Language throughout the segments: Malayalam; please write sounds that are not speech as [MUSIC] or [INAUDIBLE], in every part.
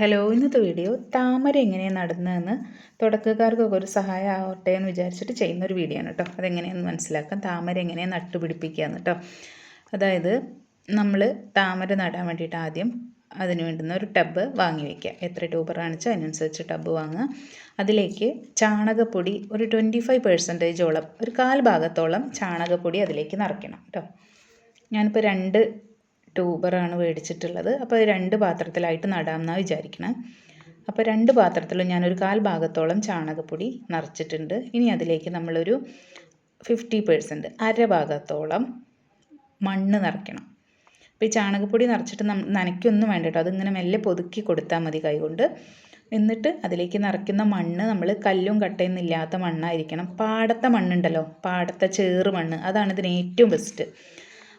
ഹലോ ഇന്നത്തെ വീഡിയോ താമര എങ്ങനെയാണ് നടുന്നതെന്ന് തുടക്കക്കാർക്കൊക്കെ ഒരു സഹായം ആവട്ടെ എന്ന് വിചാരിച്ചിട്ട് ചെയ്യുന്ന ഒരു വീഡിയോ ആണ് കേട്ടോ അതെങ്ങനെയാണെന്ന് മനസ്സിലാക്കാം. താമര എങ്ങനെയാണ് നട്ടുപിടിപ്പിക്കുക എന്ന് കേട്ടോ അതായത് നമ്മൾ താമര നടാൻ വേണ്ടിയിട്ട് ആദ്യം അതിന് വേണ്ടുന്ന ഒരു ടബ് വാങ്ങി വയ്ക്കുക എത്ര ട്യൂബർ കാണിച്ചാൽ അതിനനുസരിച്ച് ടബ് വാങ്ങുക. അതിലേക്ക് ചാണകപ്പൊടി ഒരു ട്വന്റി ഫൈവ് പെർസെന്റേജോളം ഒരു കാൽ ഭാഗത്തോളം ചാണകപ്പൊടി അതിലേക്ക് നിറയ്ക്കണം കേട്ടോ ഞാനിപ്പോൾ രണ്ട് ട്യൂബറാണ് മേടിച്ചിട്ടുള്ളത്. അപ്പോൾ രണ്ട് പാത്രത്തിലായിട്ട് നടാമെന്നാണ് വിചാരിക്കണം. അപ്പോൾ രണ്ട് പാത്രത്തിലും ഞാനൊരു കാൽ ഭാഗത്തോളം ചാണകപ്പൊടി നിറച്ചിട്ടുണ്ട്. ഇനി അതിലേക്ക് നമ്മളൊരു ഫിഫ്റ്റി പേഴ്സന്റ് അര ഭാഗത്തോളം മണ്ണ് നിറയ്ക്കണം. അപ്പോൾ ഈ ചാണകപ്പൊടി നിറച്ചിട്ട് നനയ്ക്കൊന്നും വേണ്ട കേട്ടോ. അതിങ്ങനെ മെല്ലെ പൊതുക്കി കൊടുത്താൽ മതി കൈകൊണ്ട്. എന്നിട്ട് അതിലേക്ക് നിറയ്ക്കുന്ന മണ്ണ് നമ്മൾ കല്ലും കട്ടയൊന്നും ഇല്ലാത്ത മണ്ണായിരിക്കണം. പാടത്തെ മണ്ണുണ്ടല്ലോ. പാടത്തെ ചേറ് മണ്ണ്. അതാണ് ഇതിന് ഏറ്റവും ബെസ്റ്റ്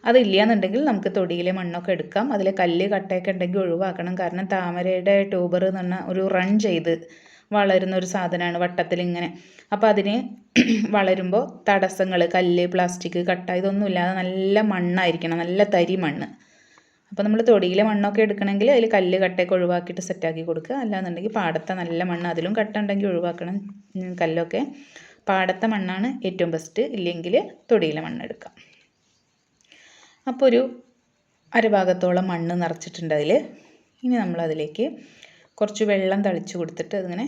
അതില്ലയെന്നുണ്ടെങ്കിൽ നമുക്ക് തൊടിയിലെ മണ്ണൊക്കെ എടുക്കാം. അതിൽ കല്ല് കട്ടയൊക്കെ ഉണ്ടെങ്കിൽ ഒഴിവാക്കണം. കാരണം താമരയുടെ ട്യൂബർ എന്ന് പറഞ്ഞാൽ ഒരു റൺ ചെയ്ത് വളരുന്ന ഒരു സാധനമാണ് വട്ടത്തിൽ ഇങ്ങനെ അപ്പോൾ അതിന് [CLEARS THROAT] വളരുമ്പോൾ തടസ്സങ്ങൾ കല്ല് പ്ലാസ്റ്റിക് കട്ട ഇതൊന്നും ഇല്ലാതെ നല്ല മണ്ണായിരിക്കണം. നല്ല തരി മണ്ണ്. അപ്പോൾ നമ്മൾ തൊടിയിലെ മണ്ണൊക്കെ എടുക്കണമെങ്കിൽ അതിൽ കല്ല് കട്ടയൊക്കെ ഒഴിവാക്കിയിട്ട് സെറ്റാക്കി കൊടുക്കുക. അല്ലാന്നുണ്ടെങ്കിൽ പാടത്തെ നല്ല മണ്ണ് അതിലും കട്ട ഉണ്ടെങ്കിൽ ഒഴിവാക്കണം. കല്ലൊക്കെ പാടത്തെ മണ്ണാണ് ഏറ്റവും ബെസ്റ്റ് ഇല്ലെങ്കിൽ തൊടിയിലെ മണ്ണ് എടുക്കാം. അപ്പോൾ ഒരു അരഭാഗത്തോളം മണ്ണ് നിറച്ചിട്ടുണ്ട് അതിൽ ഇനി നമ്മളതിലേക്ക് കുറച്ച് വെള്ളം തളിച്ച് കൊടുത്തിട്ട് അതിങ്ങനെ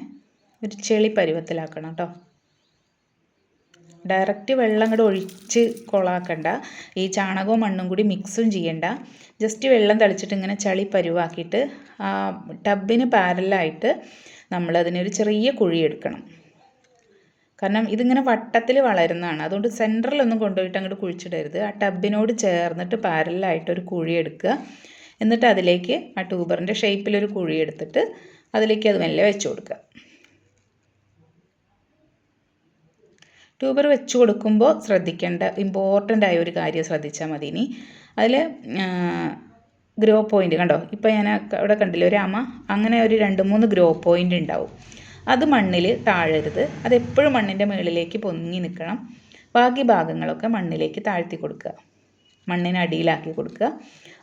ഒരു ചെളി പരുവത്തിലാക്കണം കേട്ടോ ഡയറക്റ്റ് വെള്ളം കൂടെ ഒഴിച്ച് കൊളാക്കണ്ട. ഈ ചാണകവും മണ്ണും കൂടി മിക്സും ചെയ്യണ്ട. ജസ്റ്റ് വെള്ളം തളിച്ചിട്ട് ഇങ്ങനെ ചളി പരുവാക്കിയിട്ട് ടബിന് പാരലായിട്ട് നമ്മളതിനൊരു ചെറിയ കുഴി എടുക്കണം. കാരണം ഇതിങ്ങനെ വട്ടത്തിൽ വളരുന്നതാണ്. അതുകൊണ്ട് സെന്ററിലൊന്നും കൊണ്ടുപോയിട്ട് അങ്ങോട്ട് കുഴിച്ചിടരുത്. ആ ടബിനോട് ചേർന്നിട്ട് പാരലായിട്ട് ഒരു കുഴി എടുക്കുക എന്നിട്ട് അതിലേക്ക് ആ ട്യൂബറിന്റെ ഷേപ്പിലൊരു കുഴി എടുത്തിട്ട് അതിലേക്ക് അത് മെല്ലെ വെച്ച് കൊടുക്കുക. ട്യൂബർ വെച്ച് കൊടുക്കുമ്പോൾ ശ്രദ്ധിക്കേണ്ട ഇമ്പോർട്ടന്റ് ആയ ഒരു കാര്യം ശ്രദ്ധിച്ചാൽ മതി ഇനി. അതിൽ ഗ്രോ പോയിന്റ് കണ്ടോ? ഇപ്പോൾ ഞാൻ അവിടെ കണ്ടില്ല ഒരു അമ്മ അങ്ങനെ ഒരു രണ്ട് മൂന്ന് ഗ്രോ പോയിന്റ് ഉണ്ടാവും. അത് മണ്ണിൽ താഴരുത്. അതെപ്പോഴും മണ്ണിന്റെ മുകളിലേക്ക് പൊങ്ങി നിൽക്കണം ബാക്കി ഭാഗങ്ങളൊക്കെ മണ്ണിലേക്ക് താഴ്ത്തി കൊടുക്കുക. മണ്ണിനടിയിലാക്കി കൊടുക്കുക.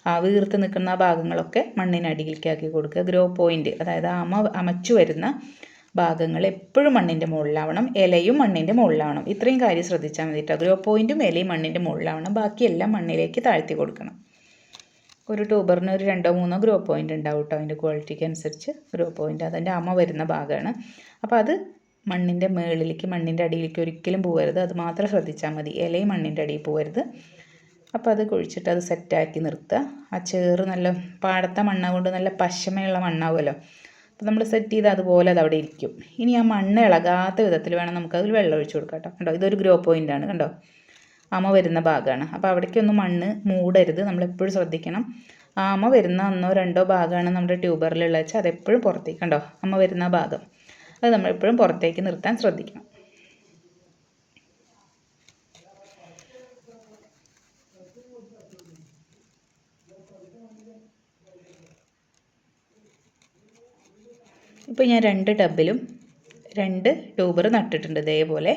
ആ വീർത്ത് നിൽക്കുന്ന ഭാഗങ്ങളൊക്കെ മണ്ണിനടിയിലേക്കാക്കി കൊടുക്കുക. ഗ്രോ പോയിന്റ് അതായത് അമ അമച്ചു വരുന്ന ഭാഗങ്ങൾ എപ്പോഴും മണ്ണിന്റെ മുകളിലാവണം. ഇലയും മണ്ണിന്റെ മുകളിലാവണം. ഇത്രയും കാര്യം ശ്രദ്ധിച്ചാൽ മതി കേട്ടോ ഗ്രോ പോയിന്റും ഇലയും മണ്ണിന്റെ മുകളിലാവണം. ബാക്കിയെല്ലാം മണ്ണിലേക്ക് താഴ്ത്തി കൊടുക്കണം. ഒരു ട്യൂബറിന് ഒരു രണ്ടോ മൂന്നോ ഗ്രോ പോയിന്റ് ഉണ്ടാവും കേട്ടോ അതിന്റെ ക്വാളിറ്റിക്ക് അനുസരിച്ച് ഗ്രോ പോയിന്റ് അതിന്റെ അമ്മ വരുന്ന ഭാഗമാണ് അപ്പോൾ അത് മണ്ണിന്റെ മുകളിലേക്ക് മണ്ണിന്റെ അടിയിലേക്ക് ഒരിക്കലും പോകരുത് അത് മാത്രം ശ്രദ്ധിച്ചാൽ മതി. ഇലയും മണ്ണിന്റെ അടിയിൽ പോകരുത് അപ്പോൾ അത് കുഴിച്ചിട്ട് അത് സെറ്റാക്കി നിർത്തുക ആ ചേറ് നല്ല പാടത്ത മണ്ണ കൊണ്ട് നല്ല പശമയുള്ള മണ്ണാവുമല്ലോ. അപ്പോൾ നമ്മൾ സെറ്റ് ചെയ്ത് അതുപോലെ അത് അവിടെ ഇരിക്കും. ഇനി ആ മണ്ണ് ഇളകാത്ത വിധത്തിൽ വേണം നമുക്കതിൽ വെള്ളം ഒഴിച്ചു കൊടുക്കാം കേട്ടോ കണ്ടോ? ഇതൊരു ഗ്രോ ആണ്. കണ്ടോ? ആമ വരുന്ന ഭാഗമാണ് അപ്പോൾ അവിടേക്കൊന്നും മണ്ണ് മൂടരുത്. നമ്മളെപ്പോഴും ശ്രദ്ധിക്കണം. ആമ വരുന്ന ഒന്നോ രണ്ടോ ഭാഗമാണ് നമ്മുടെ ട്യൂബറിലുള്ള വെച്ചാൽ അതെപ്പോഴും പുറത്തേക്ക് കണ്ടോ? അമ്മ വരുന്ന ഭാഗം. അത് നമ്മളെപ്പോഴും പുറത്തേക്ക് നിർത്താൻ ശ്രദ്ധിക്കണം. ഇപ്പോൾ ഞാൻ രണ്ട് ടബിലും രണ്ട് ട്യൂബർ നട്ടിട്ടുണ്ട് ഇതേപോലെ.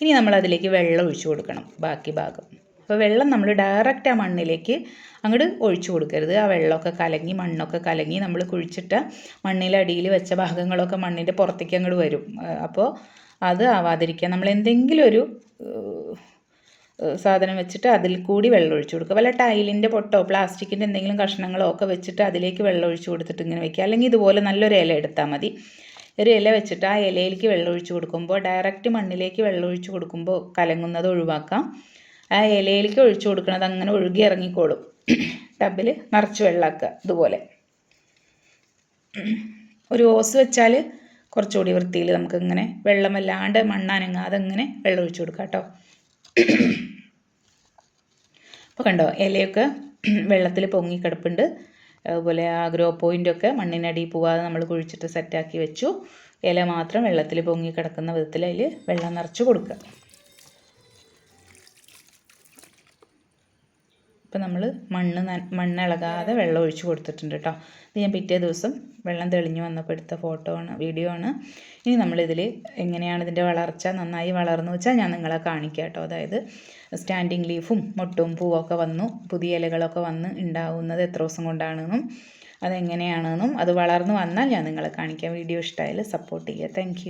ഇനി നമ്മൾ അതിലേക്ക് വെള്ളം ഒഴിച്ചു കൊടുക്കണം ബാക്കി ഭാഗം. അപ്പോൾ വെള്ളം നമ്മൾ ഡയറക്റ്റ് ആ മണ്ണിലേക്ക് അങ്ങോട്ട് ഒഴിച്ചു കൊടുക്കരുത്. ആ വെള്ളമൊക്കെ കലങ്ങി മണ്ണൊക്കെ കലങ്ങി നമ്മൾ കുഴിച്ചിട്ട മണ്ണിലടിയിൽ വെച്ച ഭാഗങ്ങളൊക്കെ മണ്ണിന്റെ പുറത്തേക്ക് അങ്ങോട്ട് വരും. അപ്പോൾ അത് ആവാതിരിക്കുക നമ്മൾ എന്തെങ്കിലും ഒരു സാധനം വെച്ചിട്ട് അതിൽ കൂടി വെള്ളം ഒഴിച്ചു കൊടുക്കുക. വല്ല ടൈലിന്റെ പൊട്ടോ പ്ലാസ്റ്റിക്കിന്റെ എന്തെങ്കിലും കഷ്ണങ്ങളോ ഒക്കെ വെച്ചിട്ട് അതിലേക്ക് വെള്ളം ഒഴിച്ചു കൊടുത്തിട്ട് ഇങ്ങനെ വെക്കുക. അല്ലെങ്കിൽ ഇതുപോലെ നല്ലൊരു ഇല എടുത്താൽ മതി. ഒരു ഇല വെച്ചിട്ട് ആ ഇലയിലേക്ക് വെള്ളം ഒഴിച്ചു കൊടുക്കുമ്പോൾ ഡയറക്റ്റ് മണ്ണിലേക്ക് വെള്ളം ഒഴിച്ചു കൊടുക്കുമ്പോൾ കലങ്ങുന്നത് ഒഴിവാക്കാം. ആ ഇലയിലേക്ക് ഒഴിച്ചു കൊടുക്കുന്നത് അങ്ങനെ ഒഴുകി ഇറങ്ങിക്കോളും. ടബിൽ നിറച്ച് വെള്ളമാക്കുക ഇതുപോലെ. ഒരു ഓസ് വെച്ചാൽ കുറച്ചുകൂടി വൃത്തിയിൽ നമുക്ക് ഇങ്ങനെ വെള്ളം വല്ലാണ്ട് മണ്ണനങ്ങാതെ ഇങ്ങനെ വെള്ളം ഒഴിച്ചു കൊടുക്കാം കേട്ടോ. അപ്പോൾ കണ്ടോ ഇലയൊക്കെ വെള്ളത്തിൽ പൊങ്ങിക്കിടപ്പുണ്ട് അതുപോലെ ആ ഗ്രോ പോയിന്റൊക്കെ മണ്ണിനടി പോവാതെ നമ്മൾ കുഴിച്ചിട്ട് സെറ്റാക്കി വെച്ചു. ഇല മാത്രം വെള്ളത്തിൽ പൊങ്ങി കിടക്കുന്ന വിധത്തിൽ അതിൽ വെള്ളം നിറച്ച് കൊടുക്കുക. ഇപ്പം നമ്മൾ മണ്ണ് മണ്ണ് ഇളകാതെ വെള്ളം ഒഴിച്ച് കൊടുത്തിട്ടുണ്ട് കേട്ടോ. ഇത് ഞാൻ പിറ്റേ ദിവസം വെള്ളം തെളിഞ്ഞു വന്നപ്പോൾ എടുത്ത ഫോട്ടോ ആണ് വീഡിയോ ആണ്. ഇനി നമ്മളിതിൽ എങ്ങനെയാണ് ഇതിന്റെ വളർച്ച നന്നായി വളർന്നു വെച്ചാൽ ഞാൻ നിങ്ങളെ കാണിക്കാം കേട്ടോ. അതായത് സ്റ്റാൻഡിങ് ലീഫും മുട്ടും പൂവൊക്കെ വന്നു പുതിയ ഇലകളൊക്കെ വന്ന് ഉണ്ടാവുന്നത് എത്ര ദിവസം കൊണ്ടാണെന്നും അതെങ്ങനെയാണെന്നും അത് വളർന്നു വന്നാൽ ഞാൻ നിങ്ങളെ കാണിക്കാം. വീഡിയോ ഇഷ്ടമായാൽ സപ്പോർട്ട് ചെയ്യുക. താങ്ക്